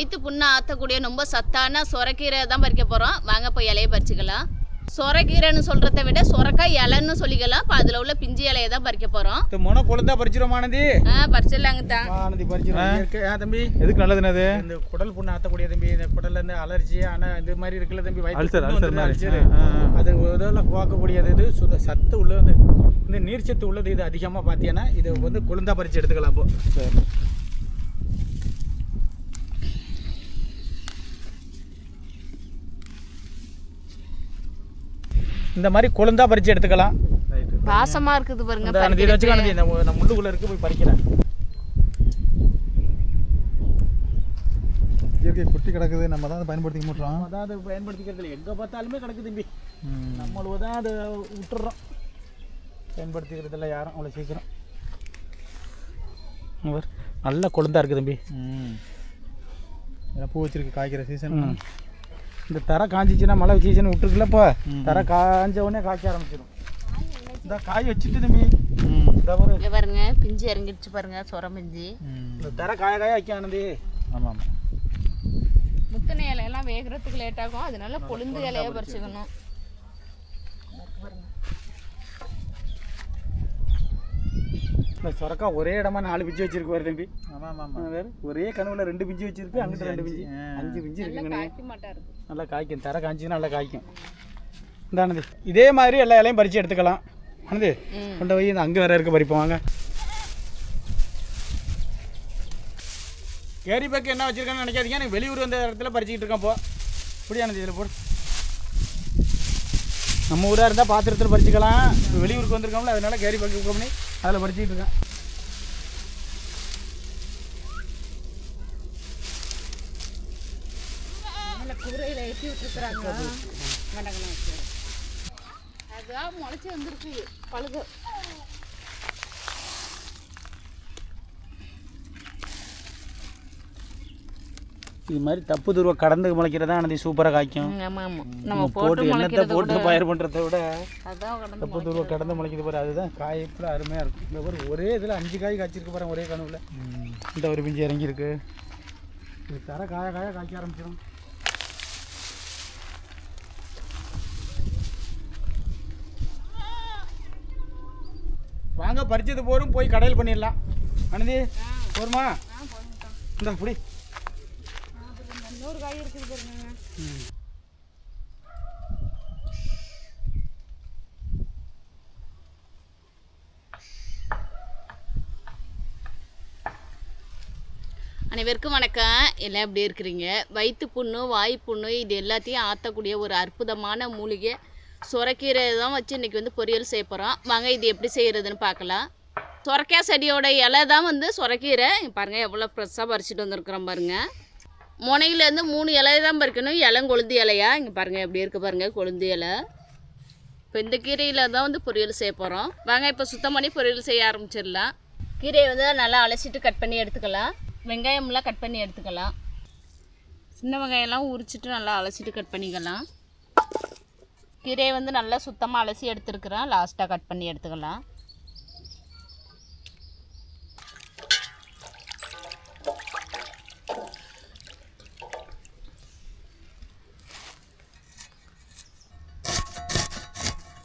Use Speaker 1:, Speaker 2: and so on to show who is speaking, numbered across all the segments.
Speaker 1: வயிற்று புண்ணை ஆற்றக்கூடிய ரொம்ப சத்தான சொரக்கீரை தான் பறிக்க போகிறோம் வாங்க போய் இலையை பறிச்சுக்கலாம். சொரக்கீரைன்னு சொல்கிறத விட சொரக்காய் இலைன்னு சொல்லிக்கலாம். இப்போ அதில் உள்ள பிஞ்சு இலையை தான் பறிக்க போகிறோம்
Speaker 2: முனை கொழுந்தா பறிச்சிரும் ஆனந்தி?
Speaker 1: ஆ பறிச்சிடலாங்க தான்
Speaker 2: ஆனந்தி தம்பி?
Speaker 3: எதுக்கு நல்லதுன்னு அது
Speaker 2: இந்த குடல் புண்ணு ஆத்தக்கூடிய தம்பி இந்த குடல்ல இருந்து அலர்ஜி ஆனால் இந்த மாதிரி இருக்குல்ல தம்பி வயிற்று
Speaker 3: அல்சர்.
Speaker 2: அது இதெல்லாம் குவாக்கக்கூடியது இது சுத சத்து உள்ளது. இந்த நீர் சத்து உள்ளது இது அதிகமாக பார்த்தீங்கன்னா இது வந்து கொழுந்தா பறிச்சு எடுத்துக்கலாம் இப்போ.
Speaker 3: சரி.
Speaker 2: இந்த மாதிரி கொழுந்தா பறிச்சு எடுத்துக்கலாம்.
Speaker 3: ரைட்டு
Speaker 1: வாசமாக இருக்குது பாருங்க
Speaker 2: இதை வச்சுக்க ஆனந்தி இந்த நம்ம முள்ளுக்குள்ள இருக்கு போய் பறிக்கிறேன்.
Speaker 3: இயற்கை குட்டி கிடக்குது நம்ம தான் அதை பயன்படுத்திக்க மாட்டோம்.
Speaker 2: அதான் அதை பயன்படுத்திக்கிறது இல்லை எங்கே பார்த்தாலுமே கிடக்கு தம்பி. நம்மளுக்கு தான் அதை விட்டுறோம். பயன்படுத்திக்கிறது இல்லை யாரும் அவ்வளோ சீக்கிரம். நல்ல கொழுந்தா இருக்குது தம்பி.
Speaker 3: ம். பூ வச்சிருக்கு காய்க்கிற சீசன்.
Speaker 2: இந்த தரை காஞ்சிச்சுன்னா மழை சீசன் விட்டுருக்குல்லப்பா
Speaker 3: ம்.
Speaker 2: தரை காஞ்ச உடனே காய்க்க ஆரம்பிச்சிடும் இந்த காய் வச்சுட்டு தம்பி.
Speaker 1: பாருங்க பிஞ்சு இறங்கிடுச்சு பாருங்க சொர பிஞ்சு.
Speaker 2: இந்த தரை காய காய வைக்க ஆனந்தி
Speaker 3: ஆமாம். ஆமாம்
Speaker 1: முத்தின இலையெல்லாம் வேகிறதுக்கு லேட் ஆகும். அதனால பொழுந்து இலையை பறிச்சுக்கணும்.
Speaker 2: இந்த சொரக்கா ஒரே இடமா நாலு பிஞ்சு வச்சிருக்கு பாரு தம்பி.
Speaker 3: ஆமாம் ஆமாம்
Speaker 2: வேறு? ஒரே கனவுல ரெண்டு பிஞ்சு வச்சிருக்கு அங்கிட்ட ரெண்டு பிஞ்சு. அஞ்சு பிஞ்சு இருக்குங்கண்ணே. நல்லா காய்க்கும். தரை காய்ச்சின்னா நல்லா காய்க்கும். இந்தானது. இதே மாதிரி எல்லா இலையும் பறித்து எடுத்துக்கலாம். ஆனது. கொண்டு போய் இந்த அங்கே வேற இருக்க பறிப்போம் வாங்க. கேரி பேக்கு என்ன வச்சிருக்கேன்னு நினைக்காதீங்க. எனக்கு வெளியூர் வந்த இடத்துல பறிச்சுக்கிட்டு இருக்கேன் இப்போ இப்படியானது இதில் போடு. நம்ம ஊராக இருந்தால் பாத்திரத்தில் படிச்சுக்கலாம் வெளியூருக்கு வந்திருக்கோம்ல அதனால கேரி பக்கம் பண்ணி அதில் பறிச்சுக்கிட்டு இருக்கேன்.
Speaker 1: கூரையில் ஏற்றி விட்டுருக்குறாங்க. அதான் முளைச்சி வந்துருக்கு. பழுது.
Speaker 2: இது மாதிரி தப்பு துருவ கடந்து முளைக்கிறதா ஆனது சூப்பராக காய்க்கும்.
Speaker 1: நம்ம போட்டு முளைக்கிறது
Speaker 2: போட்டு பயிர் பண்ணுறத விட தப்பு துருவ கடந்து முளைக்குது பாரு அதுதான் காய் கூட அருமையாக இருக்கும். இந்த பாரு ஒரே இதில் அஞ்சு காய் காய்ச்சிருக்கு பாரு ஒரே கனவுல. இந்த ஒரு பிஞ்சு இறங்கியிருக்கு. இது தர காய காய காய்க்க ஆரம்பிச்சிடும் வாங்க பறிச்சது போரும் போய் கடையில் பண்ணிடலாம். அனந்தி போருமா? இந்த புடி.
Speaker 1: இன்னொரு காய் இருக்குது பாருங்க. அனைவருக்கும் வணக்கம். எல்லாம் எப்படி இருக்கிறீங்க? வயிற்று புண்ணு வாய் புண்ணு இது எல்லாத்தையும் ஆற்றக்கூடிய ஒரு அற்புதமான மூலிகை. சுரக்கீரை தான் வச்சு இன்றைக்கி வந்து பொரியல் செய்ய போகிறோம் வாங்க இது எப்படி செய்கிறதுன்னு பார்க்கலாம். சுரக்காய் செடியோட இலை தான் வந்து சுரக்கீரை. பாருங்கள் எவ்வளோ ஃப்ரெஷ்ஷாக பறிச்சுட்டு வந்திருக்கிறோம் பாருங்கள் முனையிலேருந்து மூணு இலையை தான் பறிக்கணும். இலம் கொழுந்து இலையா? இங்கே பாருங்கள் எப்படி இருக்குது பாருங்கள் கொழுந்து இலை. இப்போ இந்த கீரையில் தான் வந்து பொரியல் செய்ய போகிறோம் வாங்க இப்போ சுத்தம் பண்ணி பொரியல் செய்ய ஆரம்பிச்சிடலாம். கீரையை வந்து நல்லா அலசிட்டு கட் பண்ணி எடுத்துக்கலாம். வெங்காயம்லாம் கட் பண்ணி எடுத்துக்கலாம். சின்ன வெங்காயம்லாம் உரிச்சிட்டு நல்லா அலசிட்டு கட் பண்ணிக்கலாம். கீரையை வந்து நல்லா சுத்தமாக அலசி எடுத்துருக்குறேன். லாஸ்ட்டாக கட் பண்ணி எடுத்துக்கலாம்.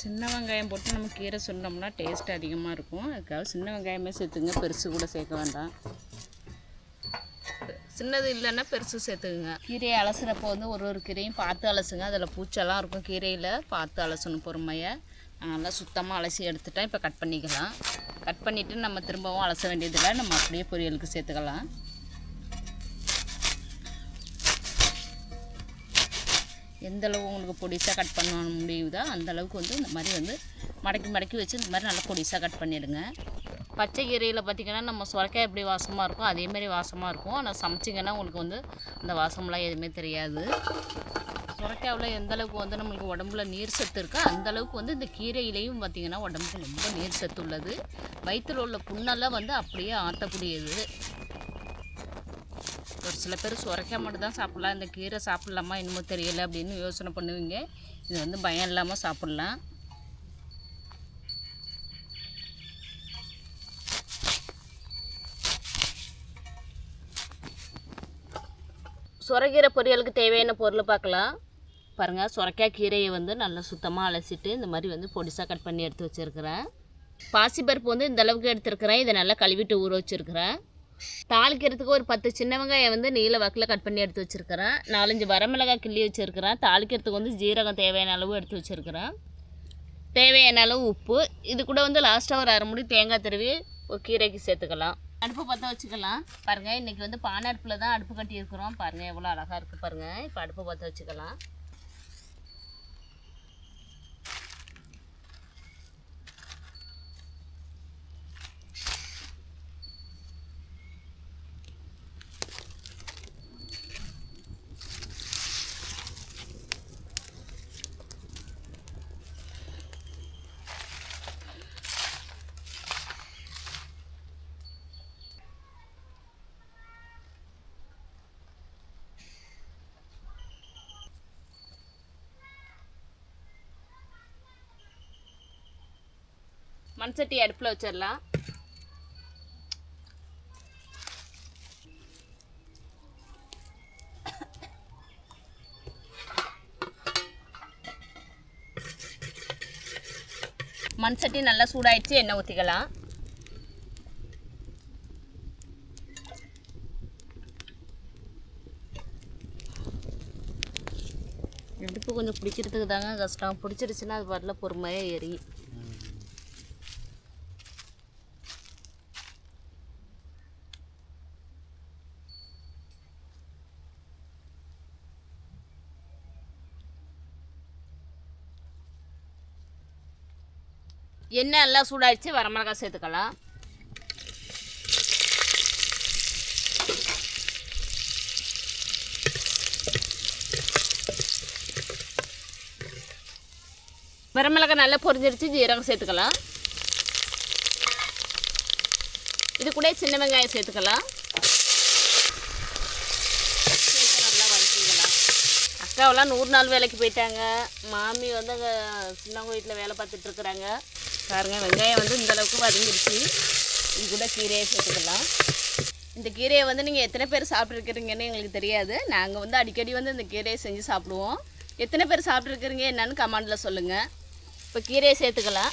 Speaker 1: சின்ன வெங்காயம் போட்டு நம்ம கீரை சொன்னோம்னா டேஸ்ட் அதிகமாக இருக்கும். அதுக்காக சின்ன வெங்காயமே சேர்த்துங்க. பெருசு கூட சேர்க்க வேண்டாம். சின்னது இல்லைன்னா பெருசு சேர்த்துக்குங்க. கீரையை அலசுறப்போ வந்து ஒரு ஒரு கீரையும் பார்த்து அலசுங்க. அதில் பூச்செல்லாம் இருக்கும் கீரையில். பார்த்து அலசணும் பொறுமையை. நல்லா சுத்தமாக அலசி எடுத்துட்டால் இப்போ கட் பண்ணிக்கலாம். கட் பண்ணிவிட்டு நம்ம திரும்பவும் அலச வேண்டியதில்லை. நம்ம அப்படியே பொரியலுக்கு சேர்த்துக்கலாம். எந்தளவு உங்களுக்கு பொடிசாக கட் பண்ண முடியுதோ அந்தளவுக்கு வந்து இந்த மாதிரி வந்து மடக்கி மடக்கி வச்சு இந்த மாதிரி நல்லா பொடிசாக கட் பண்ணிடுங்க. பச்சை கீரையில் பார்த்திங்கன்னா நம்ம சுரக்காய் எப்படி வாசமாக இருக்கும் அதேமாரி வாசமாக இருக்கும். ஆனால் சமைச்சிங்கன்னா உங்களுக்கு வந்து அந்த வாசம்லாம் எதுவுமே தெரியாது. சுரக்காயில் எந்த அளவுக்கு வந்து நம்மளுக்கு உடம்புல நீர் சத்து இருக்கோ அந்த அளவுக்கு வந்து இந்த கீரையிலையும் பார்த்திங்கன்னா உடம்புக்கு ரொம்ப நீர் சத்து உள்ளது வயிற்றில் உள்ள புண்ணெல்லாம் வந்து அப்படியே ஆற்றக்கூடியது சில பேர் சுரைக்காய் மட்டும் தான் சாப்பிட்லாம். இந்த கீரை சாப்பிட்லாமா என்னமோ தெரியல அப்படின்னு யோசனை பண்ணுவீங்க. இது வந்து பயம் இல்லாமல் சாப்பிட்லாம். சுரக்கீரை பொரியலுக்கு தேவையான பொருள் பார்க்கலாம். பாருங்கள் சுரைக்காய் கீரையை வந்து நல்லா சுத்தமாக அலசிட்டு இந்த மாதிரி வந்து பொடிசாக கட் பண்ணி எடுத்து வச்சுருக்கிறேன். பாசிப்பருப்பு வந்து இந்த அளவுக்கு எடுத்துருக்கிறேன். இதை நல்லா கழுவிட்டு ஊற வச்சுருக்கிறேன். தாளிக்கிறதுக்கு ஒரு பத்து சின்ன வெங்காயம் வந்து நீல வாக்கில் கட் பண்ணி எடுத்து வச்சுருக்கிறேன். நாலஞ்சு வரமிளகாய் கிள்ளி வச்சுருக்கிறேன். தாளிக்கிறதுக்கு வந்து ஜீரகம் தேவையான அளவு எடுத்து வச்சுருக்கிறேன். தேவையான அளவு உப்பு. இது கூட வந்து லாஸ்ட்டாக ஒரு அரை முடி தேங்காய் திருவி ஒரு கீரைக்கு சேர்த்துக்கலாம். அடுப்பு பற்ற வச்சுக்கலாம். பாருங்கள் இன்றைக்கி வந்து பானை அடுப்பில் தான் அடுப்பு கட்டி இருக்கிறோம் பாருங்கள் எவ்வளோ அழகாக இருக்குது பாருங்கள் இப்போ அடுப்பு பற்ற வச்சுக்கலாம். மண் சட்டி அடுப்பில் வச்சிடலாம். மண் சட்டி நல்லா சூடாயிடுச்சு எண்ணெய் ஊற்றிக்கலாம் அடுப்பு கொஞ்சம் பிடிக்கிறதுக்கு தாங்க கஷ்டம். பிடிச்சிருச்சுன்னா அது வரல பொறுமையாக ஏறி. எண்ணெய் எல்லாம் சூடாகிடுச்சு வரமிளகாய் சேர்த்துக்கலாம். வரமிளகாய் நல்லா பொரிஞ்சிருச்சு. ஜீரகம் சேர்த்துக்கலாம். இது கூட சின்ன வெங்காயம் சேர்த்துக்கலாம். அக்காவெல்லாம் நூறு நாள் வேலைக்கு போயிட்டாங்க. மாமி வந்து அங்கே சின்னவங்க வீட்டில் வேலை பார்த்துட்ருக்குறாங்க பாருங்கள் பாருங்க வெங்காயம் வந்து இந்தளவுக்கு வதங்கிடுச்சு. இது கூட கீரையை சேர்த்துக்கலாம். இந்த கீரையை வந்து நீங்கள் எத்தனை பேர் சாப்பிட்ருக்கிறீங்கன்னு எங்களுக்கு தெரியாது. நாங்கள் வந்து அடிக்கடி வந்து இந்த கீரையை செஞ்சு சாப்பிடுவோம். எத்தனை பேர் சாப்பிட்ருக்கிறீங்க என்னன்னு கமெண்டில் சொல்லுங்கள் இப்போ கீரையை சேர்த்துக்கலாம்.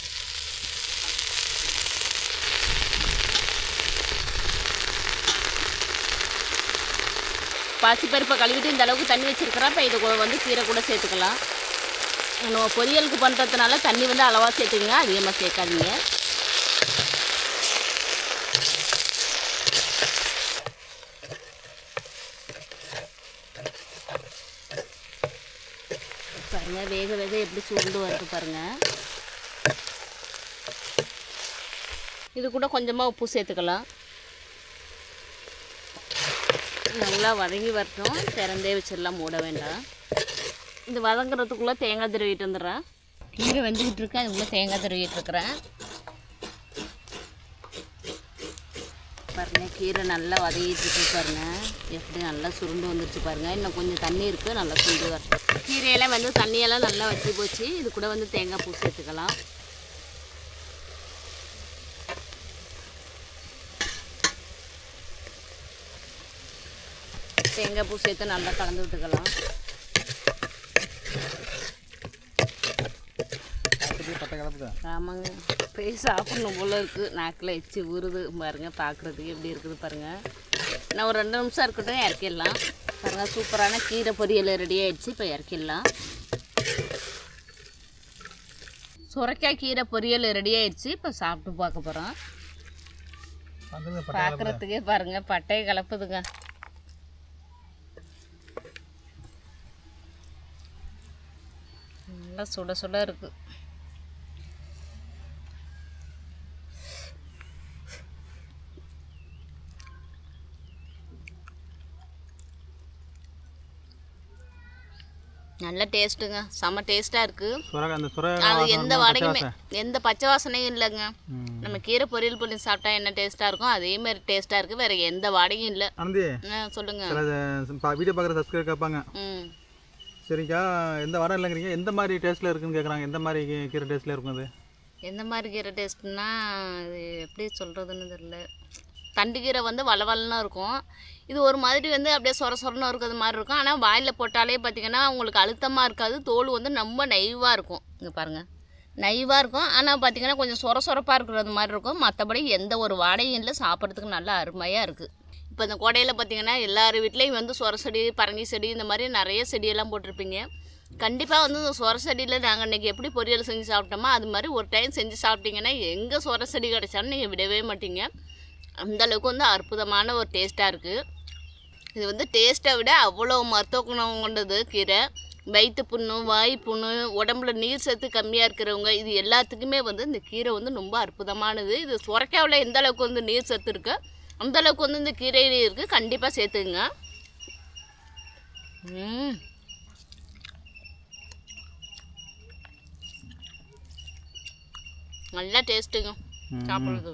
Speaker 1: பாசிப்பருப்பை கழுவிட்டு இந்த அளவுக்கு தண்ணி வச்சுருக்குறோம் இப்போ இது கூட வந்து கீரை கூட சேர்த்துக்கலாம். நம்ம பொரியலுக்கு பண்ணுறதுனால தண்ணி வந்து அளவாக சேர்த்துக்கங்க. அதிகமாக சேர்க்காதீங்க. பாருங்க வேக வேக எப்படி சுருண்டு வருது பாருங்கள் இது கூட கொஞ்சமாக உப்பு சேர்த்துக்கலாம். நல்லா வதங்கி வரட்டும். திறந்தே வச்சிடலாம் மூட வேண்டாம். இது வதங்குறதுக்குள்ளே தேங்காய் திருவிட்டு வந்துடுறேன் கீரை வெந்துக்கிட்டு இருக்கு அதுக்குள்ளே தேங்காய் திருவிட்டு இருக்கிறேன். பாருங்க கீரை நல்லா வதங்கிட்டு இருக்கு பாருங்க. எப்படி நல்லா சுருண்டு வந்துருச்சு பாருங்க. இன்னும் கொஞ்சம் தண்ணி இருக்குது நல்லா சுருண்டு வரட்டும். கீரையெல்லாம் வந்து தண்ணியெல்லாம் நல்லா வற்றி போச்சு. இது கூட வந்து தேங்காய் பூ சேர்த்துக்கலாம். தேங்காய் பூ சேர்த்து நல்லா கலந்து விட்டுக்கலாம்
Speaker 3: பார்த்துட்டு பட்டை கலப்புதா
Speaker 1: ஆமாங்க. போய் சாப்பிடணும் போல இருக்குது நாக்கில் எச்சி ஊறுது. பாருங்க பார்க்குறதுக்கு எப்படி இருக்குது பாருங்க. நான் ஒரு ரெண்டு நிமிஷம் இருக்கட்டும் இறக்கிடலாம். பாருங்க சூப்பரான கீரை பொரியல் ரெடி இப்போ இறக்கிடலாம். சுரைக்காய் கீரை பொரியல் ரெடி ஆயிடுச்சு. இப்போ சாப்பிட்டு பார்க்க போகிறோம் பார்க்குறதுக்கே பாருங்க பட்டையை கலப்புதுங்க நல்லா சுட சுட இருக்குது நல்ல டேஸ்ட்டுங்க. செம்ம டேஸ்ட்டாக இருக்குது அது எந்த வடையுமே எந்த பச்சை வாசனையும் இல்லைங்க. நம்ம கீரை பொரியல் பண்ணி சாப்பிட்டா என்ன டேஸ்ட்டாக இருக்கும் அதே மாதிரி டேஸ்ட்டாக இருக்குது வேறு எந்த வடையும் இல்லை.
Speaker 3: அனந்தி
Speaker 1: ஆ சொல்லுங்கள்
Speaker 3: சில பா- வீடியோ பார்க்குற சப்ஸ்கிரைப் கேட்பாங்க.
Speaker 1: ம்.
Speaker 3: சரிக்கா எந்த வரம் இல்லைங்கிறீங்க? எந்த மாதிரி டேஸ்ட்டில் இருக்குன்னு கேட்குறாங்க. எந்த மாதிரி கீரை டேஸ்ட்டில் இருக்கும் அது?
Speaker 1: எந்த மாதிரி கீரை டேஸ்ட்னா அது எப்படி சொல்கிறதுன்னு தெரில தண்டுக்கீரை வந்து வளவலன்னு இருக்கும். இது ஒரு மாதிரி வந்து அப்படியே சொர சொரன்னு இருக்கிறது மாதிரி இருக்கும். ஆனால் வாயில் போட்டாலே பார்த்தீங்கன்னா உங்களுக்கு அழுத்தமாக இருக்காது. தோல் வந்து ரொம்ப நைவாக இருக்கும். இங்கே பாருங்கள் நைவாக இருக்கும். ஆனால் பார்த்திங்கன்னா கொஞ்சம் சொர சொரப்பாக இருக்கிறது மாதிரி இருக்கும். மற்றபடி எந்த ஒரு வாடையும் இல்லை. சாப்பிட்றதுக்கு நல்லா அருமையாக இருக்குது இப்போ இந்த கோடையில் பார்த்திங்கன்னா எல்லார் வீட்லேயும் வந்து சொர செடி பரங்கி செடி இந்த மாதிரி நிறைய செடியெல்லாம் போட்டிருப்பீங்க. கண்டிப்பாக வந்து இந்த சொர செடியில் நாங்கள் இன்றைக்கி எப்படி பொரியல் செஞ்சு சாப்பிட்டோமோ அது மாதிரி ஒரு டைம் செஞ்சு சாப்பிட்டீங்கன்னா எங்கே சொர செடி கிடைச்சாலும் நீங்கள் விடவே மாட்டீங்க. அந்த அளவுக்கு வந்து அற்புதமான ஒரு டேஸ்ட்டாக இருக்குது இது வந்து டேஸ்ட்டை விட அவ்வளோ மருத்துவ குணம் கொண்டது கீரை. வயிற்று புண்ணு வாய் புண்ணு உடம்புல நீர் சத்து கம்மியாக இருக்கிறவங்க இது எல்லாத்துக்குமே வந்து இந்த கீரை வந்து ரொம்ப அற்புதமானது. இது சுரைக்காவில் எந்த அளவுக்கு வந்து நீர் சத்து இருக்கு அந்த அளவுக்கு வந்து இந்த கீரையிலே இருக்குது கண்டிப்பாக சேர்த்துங்க ம். நல்லா டேஸ்ட்டுங்க சாப்பிட்றது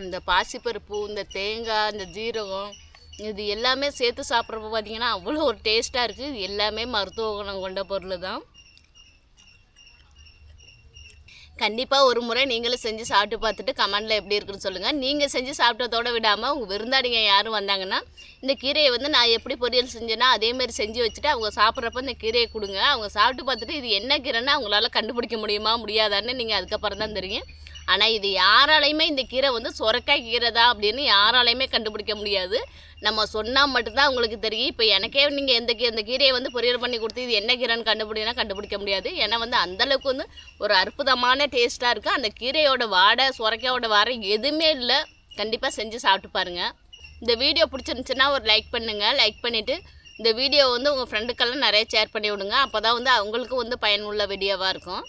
Speaker 1: இந்த பாசிப்பருப்பு இந்த தேங்காய் இந்த ஜீரகம் இது எல்லாமே சேர்த்து சாப்பிட்றப்ப பார்த்தீங்கன்னா அவ்வளோ ஒரு டேஸ்ட்டாக இருக்குது இது எல்லாமே மருத்துவ குணம் கொண்ட பொருள் தான். கண்டிப்பாக ஒரு முறை நீங்களும் செஞ்சு சாப்பிட்டு பார்த்துட்டு கமெண்டில் எப்படி இருக்குன்னு சொல்லுங்கள் நீங்கள் செஞ்சு சாப்பிட்டதோட விடாமல் உங்கள் விருந்தாடிங்க யாரும் வந்தாங்கன்னா இந்த கீரையை வந்து நான் எப்படி பொரியல் செஞ்சேன்னா அதேமாரி செஞ்சு வச்சுட்டு அவங்க சாப்பிட்றப்ப இந்த கீரையை கொடுங்க. அவங்க சாப்பிட்டு பார்த்துட்டு இது என்ன கீரைன்னா அவங்களால கண்டுபிடிக்க முடியுமா முடியாதான்னு நீங்கள் அதுக்கப்புறம் தான் தெரியும். ஆனால் இது யாராலையுமே இந்த கீரை வந்து சொரக்காய் கீரை தான் அப்படின்னு யாராலையுமே கண்டுபிடிக்க முடியாது. நம்ம சொன்னால் மட்டும்தான் உங்களுக்கு தெரியும். இப்போ எனக்கே நீங்கள் எந்த கீ இந்த கீரையை வந்து பொரியல் பண்ணி கொடுத்து இது என்ன கீரைன்னு கண்டுபிடினா கண்டுபிடிக்க முடியாது. ஏன்னா வந்து அந்தளவுக்கு வந்து ஒரு அற்புதமான டேஸ்ட்டாக இருக்குது அந்த கீரையோட வாடை சொரக்காயோட வாடை எதுவுமே இல்லை. கண்டிப்பாக செஞ்சு சாப்பிட்டு பாருங்கள் இந்த வீடியோ பிடிச்சிருந்துச்சுன்னா ஒரு லைக் பண்ணுங்கள் லைக் பண்ணிவிட்டு இந்த வீடியோ வந்து உங்கள் ஃப்ரெண்டுக்கெல்லாம் நிறைய ஷேர் பண்ணி விடுங்க. அப்போ தான் வந்து அவங்களுக்கும் வந்து பயனுள்ள வீடியோவாக இருக்கும்.